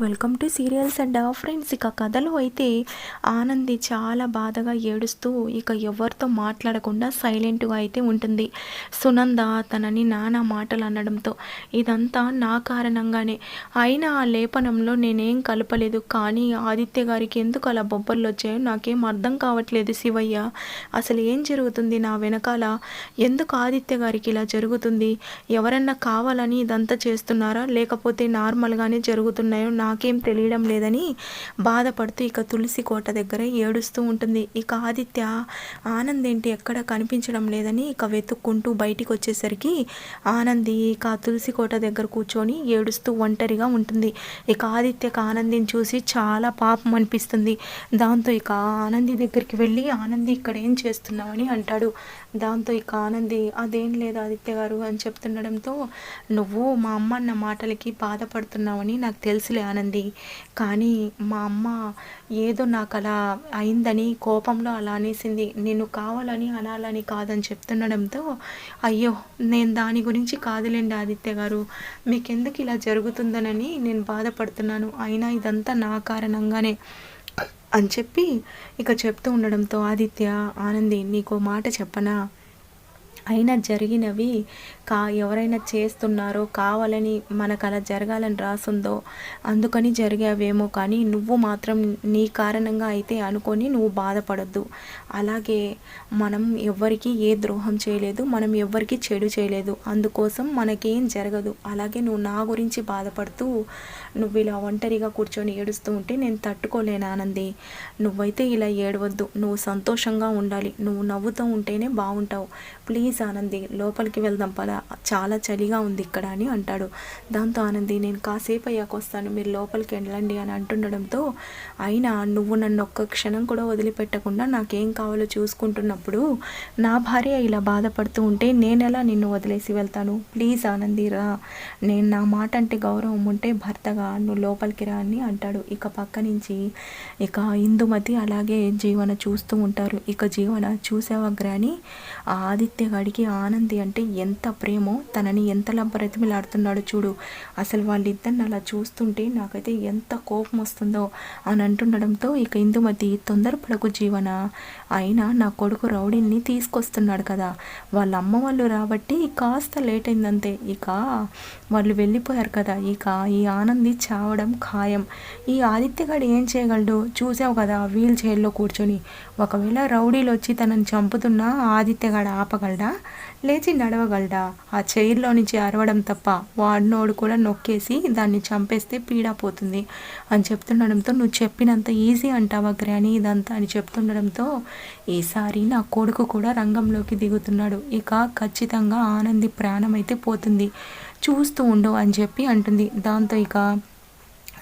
Welcome to serials and friends ఇక కథలో అయితే ఆనంది చాలా బాధగా ఏడుస్తూ ఇక ఎవరితో మాట్లాడకుండా సైలెంట్గా అయితే ఉంటుంది. సునంద తనని నానా మాటలు అనడంతో ఇదంతా నా కారణంగానే. అయినా ఆ లేపనంలో నేనేం కలపలేదు. కానీ ఆదిత్య గారికి ఎందుకు అలా బొబ్బర్లు వచ్చాయో నాకేం అర్థం కావట్లేదు శివయ్య. అసలు ఏం జరుగుతుంది నా వెనకాల? ఎందుకు ఆదిత్య గారికి ఇలా జరుగుతుంది? ఎవరన్నా కావాలని ఇదంతా చేస్తున్నారా? లేకపోతే నార్మల్గానే జరుగుతున్నాయో నాకేం తెలియడం లేదని బాధపడుతూ ఇక తులసి కోట దగ్గర ఏడుస్తూ ఉంటుంది. ఇక ఆదిత్య ఆనంద్ ఏంటి ఎక్కడ కనిపించడం లేదని ఇక వెతుక్కుంటూ బయటికి వచ్చేసరికి ఆనంది ఇక తులసి కోట దగ్గర కూర్చొని ఏడుస్తూ ఒంటరిగా ఉంటుంది. ఇక ఆదిత్యకు ఆనందిని చూసి చాలా పాపం అనిపిస్తుంది. దాంతో ఇక ఆనంది దగ్గరికి వెళ్ళి ఆనంది ఇక్కడ ఏం చేస్తున్నావని అంటాడు. దాంతో ఇక ఆనంది అదేం లేదు ఆదిత్య గారు అని చెప్తుండడంతో నువ్వు మా అమ్మ అన్న మాటలకి బాధపడుతున్నావని నాకు తెలుసులే ఆనంది. కానీ మా అమ్మ ఏదో నాకు అలా అయిందని కోపంలో అలా అనేసింది. నేను కావాలని అనాలని కాదని చెప్తుండడంతో అయ్యో నేను దాని గురించి కాదులేండి ఆదిత్య గారు. మీకెందుకు ఇలా జరుగుతుందనని నేను బాధపడుతున్నాను. అయినా ఇదంతా నా కారణంగానే అని చెప్పి ఇక చెప్తూ ఉండడంతో ఆదిత్య ఆనంది నీకు మాట చెప్పనా? అయినా జరిగినవి కా ఎవరైనా చేస్తున్నారో కావాలని మనకు అలా జరగాలని రాసుందో అందుకని జరిగావేమో కానీ నువ్వు మాత్రం నీ కారణంగా అయితే అనుకొని నువ్వు బాధపడద్దు. అలాగే మనం ఎవరికి ఏ ద్రోహం చేయలేదు మనం ఎవరికి చెడు చేయలేదు. అందుకోసం మనకేం జరగదు. అలాగే నువ్వు నా గురించి బాధపడుతూ నువ్వు ఇలా ఒంటరిగా కూర్చొని ఏడుస్తూ ఉంటే నేను తట్టుకోలేను ఆనంది. నువ్వైతే ఇలా ఏడవద్దు. నువ్వు సంతోషంగా ఉండాలి. నువ్వు నవ్వుతూ ఉంటేనే బాగుంటావు ప్లీజ్ ఆనంది లోపలికి వెళ్దాం పద. చాలా చలిగా ఉంది ఇక్కడ అని అంటాడు. దాంతో ఆనంది నేను కాసేపు అయ్యాక వస్తాను. మీరు లోపలికి వెళ్ళండి అని అంటుండడంతో అయినా నువ్వు నన్ను ఒక్క క్షణం కూడా వదిలిపెట్టకుండా నాకేం కావాలో చూసుకుంటున్నప్పుడు నా భార్య ఇలా బాధపడుతూ ఉంటే నేను ఎలా నిన్ను వదిలేసి వెళ్తాను? ప్లీజ్ ఆనంది రా. నేను నా మాట అంటే గౌరవం ఉంటే భర్తగా నువ్వు లోపలికి రా అని అంటాడు. ఇక పక్క నుంచి ఇక ఇందుమతి అలాగే జీవన చూస్తూ ఉంటారు. ఇక జీవన చూసావా గ్రాని? ఆ ఆదిత్య గడికి ఆనంది అంటే ఎంత ప్రేమో తనని ఎంతలా బ్రతిమిలాడుతున్నాడు చూడు. అసలు వాళ్ళిద్దరిని అలా చూస్తుంటే నాకైతే ఎంత కోపం వస్తుందో అని అంటుండడంతో ఇక ఇందుమతి తొందరపడకు జీవన. అయినా నా కొడుకు రౌడీని తీసుకొస్తున్నాడు కదా. వాళ్ళ అమ్మ వాళ్ళు రాబట్టి కాస్త లేట్ అయిందంతే. ఇక వాళ్ళు వెళ్ళిపోయారు కదా. ఇక ఈ ఆనంది చావడం ఖాయం. ఈ ఆదిత్యగాడు ఏం చేయగలడు? చూసావు కదా వీల్ చైర్లో కూర్చొని. ఒకవేళ రౌడీలు వచ్చి తనని చంపుతున్నా ఆదిత్యగాడు ఆపగలడా? లేచి నడవగలడా? ఆ చైర్లో నుంచి అరవడం తప్ప వాడినోడు కూడా నొక్కేసి దాన్ని చంపేస్తే పీడా పోతుంది అని చెప్తుండడంతో నువ్వు చెప్పినంత ఈజీ అంటావా గ్రాని ఇదంతా? అని చెప్తుండడంతో ఈసారి నా కొడుకు కూడా రంగంలోకి దిగుతున్నాడు. ఇక ఖచ్చితంగా ఆనంది ప్రాణం అయితే పోతుంది. చూస్తూ ఉండు అని చెప్పి అంటుంది. దాంతో ఇక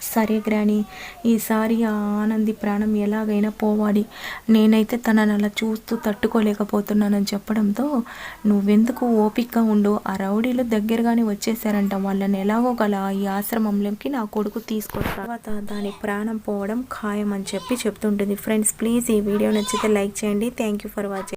సరే గ్రాని ఈసారి ఆ ఆనంది ప్రాణం ఎలాగైనా పోవాలి. నేనైతే తనని అలా చూస్తూ తట్టుకోలేకపోతున్నానని చెప్పడంతో నువ్వెందుకు ఓపికగా ఉండు? ఆ రౌడీలు దగ్గరగానే వచ్చేసారంట వాళ్ళని ఎలాగో గల ఈ ఆశ్రమంలోకి నా కొడుకు తీసుకొచ్చిన తర్వాత దాని ప్రాణం పోవడం ఖాయం అని చెప్పి చెప్తుంటుంది. ఫ్రెండ్స్ ప్లీజ్ ఈ వీడియో నచ్చితే లైక్ చేయండి. Thank you for watching.